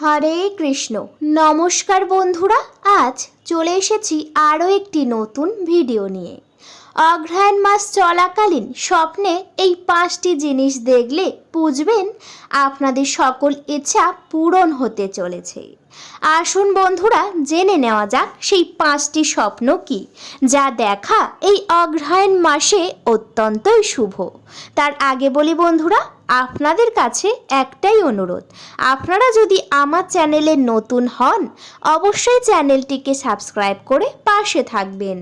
হরে কৃষ্ণ। নমস্কার বন্ধুরা, আজ চলে এসেছি আরও একটি নতুন ভিডিও নিয়ে। অগ্রহায়ণ মাস চলাকালীন স্বপ্নে এই পাঁচটি জিনিস দেখলে বুঝবেন আপনাদের সকল ইচ্ছা পূরণ হতে চলেছে। আসুন বন্ধুরা, জেনে নেওয়া যাক সেই পাঁচটি স্বপ্ন কি, যা দেখা এই অগ্রহায়ণ মাসে অত্যন্তই শুভ। তার আগে বলি বন্ধুরা আপনাদের কাছে একটাই অনুরোধ। আপনারা যদি আমার চ্যানেলে নতুন হন, অবশ্যই চ্যানেলটিকে সাবস্ক্রাইব করে পাশে থাকবেন।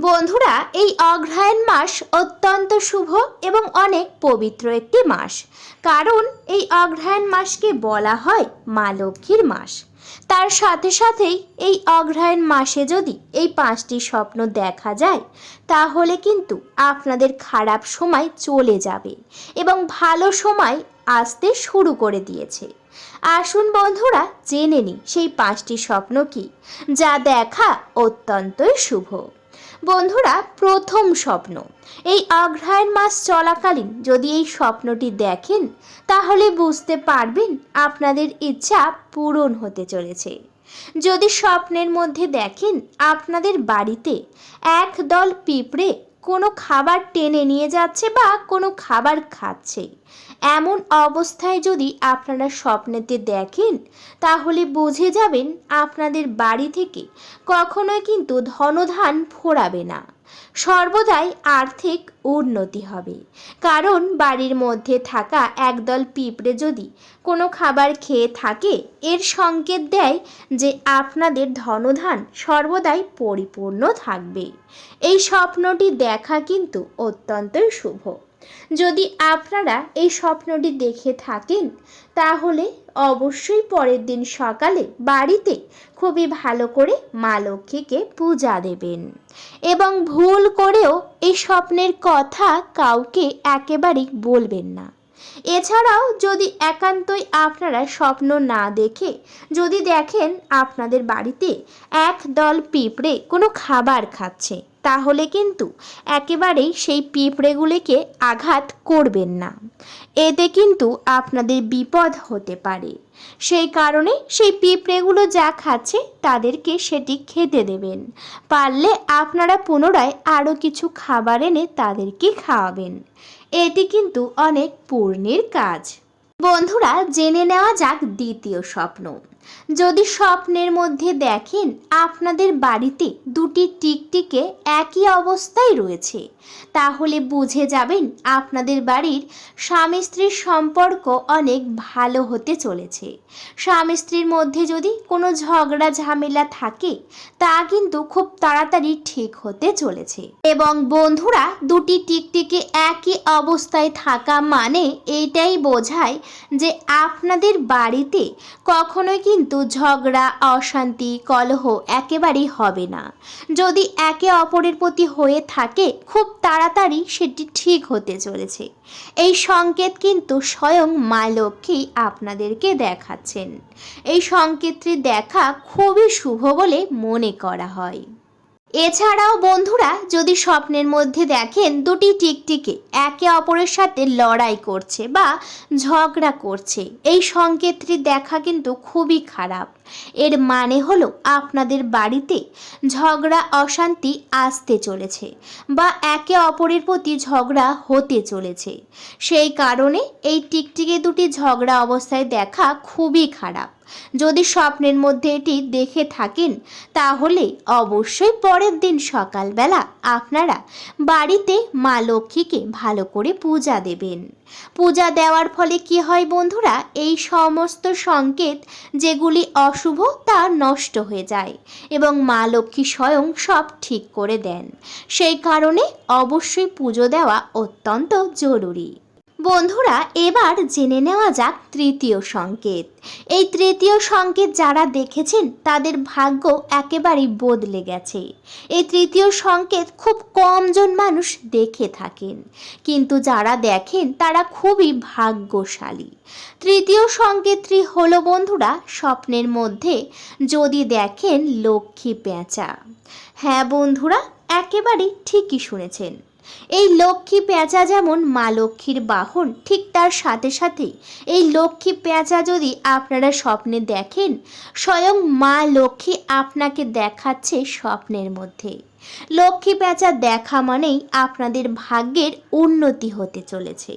বন্ধুরা, এই অগ্রহায়ণ মাস অত্যন্ত শুভ এবং অনেক পবিত্র একটি মাস। কারণ এই অগ্রহায়ণ মাসকে বলা হয় মা লক্ষ্মীর মাস। তার সাথে সাথেই এই অগ্রহায়ণ মাসে যদি এই পাঁচটি স্বপ্ন দেখা যায়, তাহলে কিন্তু আপনাদের খারাপ সময় চলে যাবে এবং ভালো সময় আসতে শুরু করে দিয়েছে। আসুন বন্ধুরা, জেনে নিই সেই পাঁচটি স্বপ্ন কি, যা দেখা অত্যন্তই শুভ। বন্ধুরা, প্রথম স্বপ্ন। এই অগ্রহায়ণ মাস চলাকালীন যদি এই স্বপ্নটি দেখেন, তাহলে বুঝতে পারবেন আপনাদের ইচ্ছা পূরণ হতে চলেছে। যদি স্বপ্নের মধ্যে দেখেন, আপনাদের বাড়িতে একদল পিঁপড়ে কোনো খাবার টেনে নিয়ে যাচ্ছে বা কোনো খাবার খাচ্ছে। এমন অবস্থায় যদি আপনারা স্বপ্নেতে দেখেন, তাহলে বুঝে যাবেন আপনাদের বাড়ি থেকে কখনোই কিন্তু ধনধান ফোরাবে না। সর্বদাই আর্থিক উন্নতি হবে। কারণ বাড়ির মধ্যে থাকা একদল পিঁপড়ে যদি কোনো খাবার খেয়ে থাকে, এর সংকেত দেয় যে আপনাদের ধনধান সর্বদাই পরিপূর্ণ থাকবে। এই স্বপ্নটি দেখা কিন্তু অত্যন্তই শুভ। যদি আপনারা এই স্বপ্নটি দেখে থাকেন, তাহলে অবশ্যই পরের দিন সকালে বাড়িতে খুবই ভালো করে মা লক্ষ্মীকে পূজা দেবেন। এবং ভুল করেও এই স্বপ্নের কথা কাউকে একেবারেই বলবেন না। এছাড়াও যদি একান্তই আপনারা স্বপ্ন না দেখে, যদি দেখেন আপনাদের বাড়িতে এক দল পিঁপড়ে কোনো খাবার খাচ্ছে তাহলে কিন্তু একেবারেই সেই পিঁপড়েগুলিকে আঘাত করবেন না। এতে কিন্তু আপনাদের বিপদ হতে পারে। সেই কারণে সেই পিঁপড়েগুলো যা খাচ্ছে তাদেরকে সেটি খেতে দেবেন। পারলে আপনারা পুনরায় আরও কিছু খাবার এনে তাদেরকে খাওয়াবেন। এটি কিন্তু অনেক পূর্ণের কাজ। বন্ধুরা, জেনে নেওয়া যাক দ্বিতীয় স্বপ্ন। যদি স্বপ্নের মধ্যে দেখেন আপনাদের বাড়িতে দুটি টিকটিকে একই অবস্থায় রয়েছে, তাহলে বুঝে যাবেন আপনাদের বাড়ির স্বামী স্ত্রীর সম্পর্ক অনেক ভালো হতে চলেছে। স্বামী স্ত্রীর মধ্যে যদি কোনো ঝগড়া ঝামেলা থাকে, তা কিন্তু খুব তাড়াতাড়ি ঠিক হতে চলেছে। এবং বন্ধুরা, দুটি টিকটিকে একই অবস্থায় থাকা মানে এইটাই বোঝায় যে আপনাদের বাড়িতে কখনোই কিন্তু ঝগড়া, অশান্তি, কলহ একেবারেই হবে না। যদি একে অপরের প্রতি হয়ে থাকে, খুব তাড়াতাড়ি সেটি ঠিক হতে চলেছে। এই সংকেত কিন্তু স্বয়ং মা লক্ষ্মী আপনাদেরকে দেখাচ্ছেন। এই সংকেতটি দেখা খুবই শুভ বলে মনে করা হয়। এছাড়াও বন্ধুরা, যদি স্বপ্নের মধ্যে দেখেন দুটি টিকটিকে একে অপরের সাথে লড়াই করছে বা ঝগড়া করছে, এই সংকেতটি দেখা কিন্তু খুবই খারাপ। এর মানে হলো আপনাদের বাড়িতে ঝগড়া, অশান্তি আসতে চলেছে বা একে অপরের প্রতি ঝগড়া হতে চলেছে। সেই কারণে এই টিকটিকে দুটি ঝগড়া অবস্থায় দেখা খুবই খারাপ। যদি স্বপ্নের মধ্যে এটি দেখে থাকেন, তাহলে অবশ্যই পরের দিন সকালবেলা আপনারা বাড়িতে মা লক্ষ্মীকে ভালো করে পূজা দেবেন। পূজা দেওয়ার ফলে কি হয় বন্ধুরা, এই সমস্ত সংকেত যেগুলি অশুভ, তা নষ্ট হয়ে যায় এবং মা লক্ষ্মী স্বয়ং সব ঠিক করে দেন। সেই কারণে অবশ্যই পুজো দেওয়া অত্যন্ত জরুরি। বন্ধুরা, এবার জেনে নেওয়া যাক তৃতীয় সংকেত। এই তৃতীয় সংকেত যারা দেখেছেন, তাদের ভাগ্য একেবারেই বদলে গেছে। এই তৃতীয় সংকেত খুব কমজন মানুষ দেখে থাকেন। কিন্তু যারা দেখেন, তারা খুবই ভাগ্যশালী। তৃতীয় সংকেতটি হলো, বন্ধুরা, স্বপ্নের মধ্যে যদি দেখেন লক্ষ্মী পেঁচা। হ্যাঁ বন্ধুরা, একেবারেই ঠিকই শুনেছেন। এই লক্ষ্মী পেঁচা যেমন মা লক্ষ্মীর বাহন, ঠিক তার সাথে সাথে এই লক্ষ্মী পেঁচা যদি আপনারা স্বপ্নে দেখেন, স্বয়ং মা লক্ষ্মী আপনাকে দেখাচ্ছে স্বপ্নের মধ্যে লক্ষ্মী পেঁচা দেখা মানেই আপনাদের ভাগ্যের উন্নতি হতে চলেছে।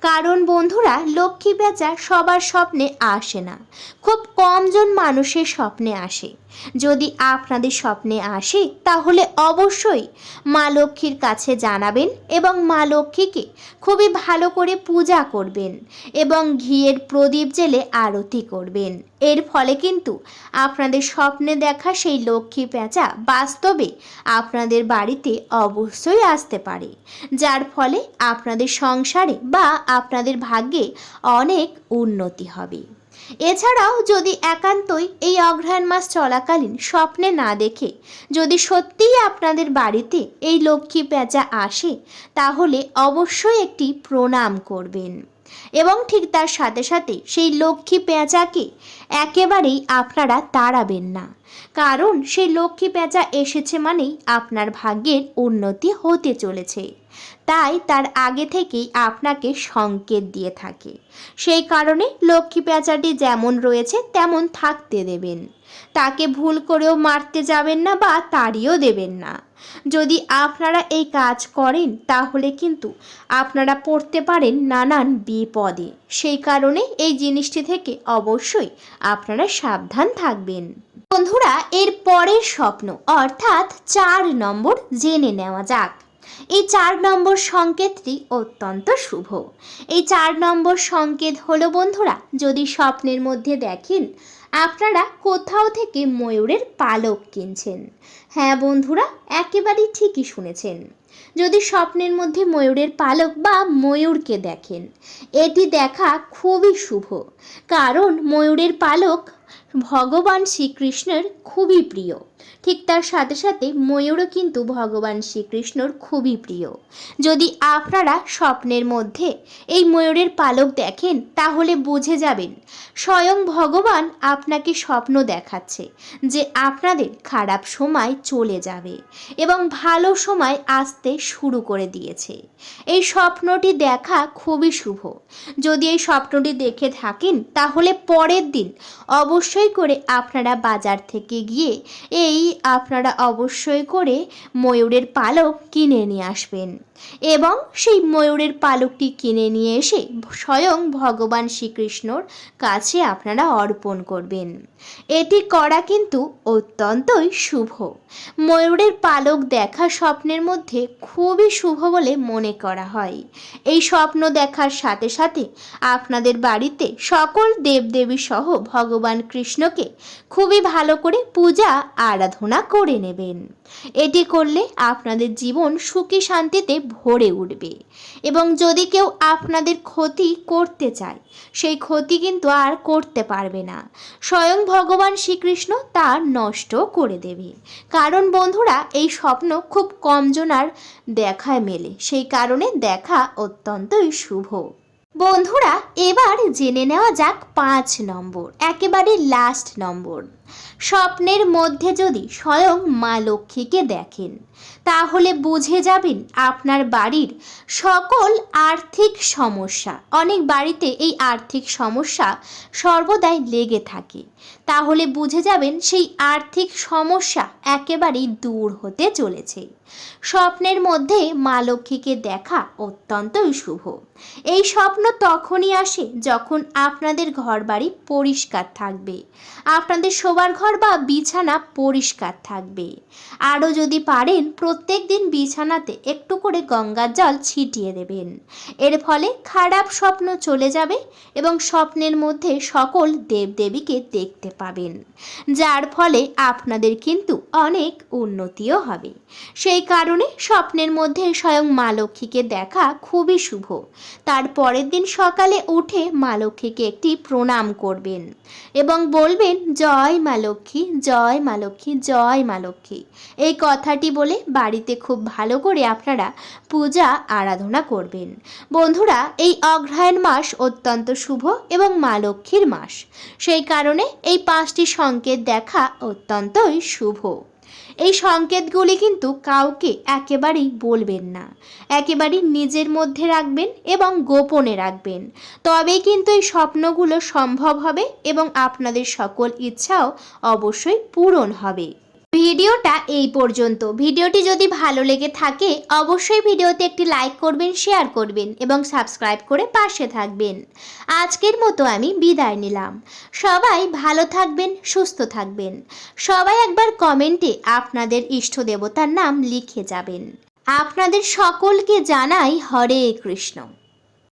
কারণ বন্ধুরা, লক্ষ্মী পেঁচা সবার স্বপ্নে আসে না। খুব কমজন মানুষের স্বপ্নে আসে। যদি আপনাদের স্বপ্নে আসে, তাহলে অবশ্যই মা লক্ষ্মীর কাছে জানাবেন এবং মা লক্ষ্মীকে খুবই ভালো করে পূজা করবেন এবং ঘিয়ের প্রদীপ জেলে আরতি করবেন। এর ফলে কিন্তু আপনাদের স্বপ্নে দেখা সেই লক্ষ্মী পেঁচা বাস্তবে আপনাদের বাড়িতে অবশ্যই আসতে পারে। যার ফলে আপনাদের সংসারে বা আপনাদের ভাগ্যে অনেক উন্নতি হবে। এছাড়াও যদি একান্তই এই অগ্রহায়ণ মাস চলাকালীন স্বপ্নে না দেখে, যদি সত্যিই আপনাদের বাড়িতে এই লক্ষ্মী পেঁচা আসে, তাহলে অবশ্যই একটি প্রণাম করবেন। এবং ঠিক তার সাথে সাথে সেই লক্ষ্মী পেঁচাকে একেবারেই আপনারা তাড়াবেন না। কারণ সেই লক্ষ্মী পেঁচা এসেছে মানেই আপনার ভাগ্যের উন্নতি হতে চলেছে। তাই তার আগে থেকেই আপনাকে সংকেত দিয়ে থাকে। সেই কারণে লক্ষ্মী পেঁচাটি যেমন রয়েছে, তেমন থাকতে দেবেন। তাকে ভুল করেও মারতে যাবেন না বা তাড়িয়েও দেবেন না। যদি আপনারা এই কাজ করেন, তাহলে কিন্তু আপনারা পড়তে পারেন নানান বিপদে। সেই কারণে এই জিনিসটি থেকে অবশ্যই আপনারা সাবধান থাকবেন। বন্ধুরা, এর পরের স্বপ্ন, অর্থাৎ চার নম্বর, জেনে নেওয়া যাক। এই চার নম্বর সংকেতটি অত্যন্ত শুভ। এই চার নম্বর সংকেত হলো, বন্ধুরা, যদি স্বপ্নের মধ্যে দেখেন, আপনারা কোথাও থেকে ময়ূরের পালক কিনছেন। হ্যাঁ বন্ধুরা, একেবারেই ঠিকই শুনেছেন। যদি স্বপ্নের মধ্যে ময়ূরের পালক বা ময়ূরকে দেখেন, এটি দেখা খুবই শুভ। কারণ ময়ূরের পালক ভগবান শ্রীকৃষ্ণের খুবই প্রিয়। ঠিক তার সাথে সাথে ময়ূরও কিন্তু ভগবান শ্রীকৃষ্ণর খুবই প্রিয়। যদি আপনারা স্বপ্নের মধ্যে এই ময়ূরের পালক দেখেন, তাহলে বুঝে যাবেন, স্বয়ং ভগবান আপনাকে স্বপ্ন দেখাচ্ছে যে আপনাদের খারাপ সময় চলে যাবে এবং ভালো সময় আসতে শুরু করে দিয়েছে। এই স্বপ্নটি দেখা খুবই শুভ। যদি এই স্বপ্নটি দেখে থাকেন, তাহলে পরের দিন অবশ্যই করে আপনারা বাজার থেকে গিয়ে এই আপনারা অবশ্যই করে ময়ূরের পালক কিনে নিয়ে আসবেন। এবং সেই ময়ূরের পালকটি কিনে নিয়ে এসে স্বয়ং ভগবান শ্রীকৃষ্ণর কাছে আপনারা অর্পণ করবেন। এটি করা কিন্তু অত্যন্তই শুভ। ময়ূরের পালক দেখা স্বপ্নের মধ্যে খুবই শুভ বলে মনে করা হয়। এই স্বপ্ন দেখার সাথে সাথে আপনাদের বাড়িতে সকল দেবদেবী সহ ভগবান কৃষ্ণকে খুবই ভালো করে পূজা আরাধনা করে নেবেন। এটি করলে আপনাদের জীবন সুখী শান্তিতে ভরে উঠবে। এবং যদি কেউ আপনাদের ক্ষতি করতে চায়, সেই ক্ষতি কিন্তু আর করতে পারবে না। স্বয়ং ভগবান শ্রীকৃষ্ণ তা নষ্ট করে দেবে। কারণ বন্ধুরা, এই স্বপ্ন খুব কমজনার দেখায় মেলে। সেই কারণে দেখা অত্যন্তই শুভ। বন্ধুরা, এবার জেনে নেওয়া যাক পাঁচ নম্বর, একেবারে লাস্ট নম্বর। স্বপ্নের মধ্যে যদি স্বয়ং মা লক্ষ্মীকে দেখেন, তাহলে বুঝে যাবেন আপনার বাড়ির সকল আর্থিক সমস্যা, অনেক বাড়িতে এই আর্থিক সমস্যা সর্বদাই লেগে থাকে। তাহলে বুঝে যাবেন সেই আর্থিক সমস্যা একেবারেই দূর হতে চলেছে। স্বপ্নের মধ্যে মা লক্ষ্মীকে দেখা অত্যন্তই শুভ। এই স্বপ্ন তখনই আসে যখন আপনাদের ঘর বাড়ি পরিষ্কার থাকবে। আপনাদের শোবার ঘর বা বিছানা পরিষ্কার থাকবে। আরও যদি পারেন, প্রত্যেক দিন বিছানাতে একটু করে গঙ্গার জল ছিটিয়ে দেবেন। এর ফলে খারাপ স্বপ্ন চলে যাবে এবং স্বপ্নের মধ্যে সকল দেবদেবীকে দেখতে পাবেন। যার ফলে আপনাদের কিন্তু অনেক উন্নতিও হবে। সেই কারণে স্বপ্নের মধ্যে স্বয়ং মা লক্ষ্মীকে দেখা খুবই শুভ। তার পরের দিন সকালে উঠে মা লক্ষ্মীকে একটি প্রণাম করবেন এবং বলবেন, জয় মা লক্ষ্মী, জয় মা লক্ষ্মী, জয় মা লক্ষ্মী। এই কথাটি বলে বাড়িতে খুব ভালো করে আপনারা পূজা, আরাধনা করবেন। বন্ধুরা, এই অগ্রহায়ণ মাস অত্যন্ত শুভ এবং মা লক্ষ্মীর মাস। সেই কারণে এই পাঁচটি সংকেত দেখা অত্যন্তই শুভ। এই সংকেতগুলি কিন্তু কাউকে একেবারেই বলবেন না। একেবারেই নিজের মধ্যে রাখবেন এবং গোপনে রাখবেন। তবেই কিন্তু এই স্বপ্নগুলো সম্ভব হবে এবং আপনাদের সকল ইচ্ছাও অবশ্যই পূরণ হবে। ভিডিওটা এই পর্যন্ত। ভিডিওটি যদি ভালো লেগে থাকে, অবশ্যই ভিডিওতে একটি লাইক করবেন, শেয়ার করবেন এবং সাবস্ক্রাইব করে পাশে থাকবেন। আজকের মতো আমি বিদায় নিলাম। সবাই ভালো থাকবেন, সুস্থ থাকবেন। সবাই একবার কমেন্টে আপনাদের ইষ্ট দেবতার নাম লিখে যাবেন। আপনাদের সকলকে জানাই হরে কৃষ্ণ।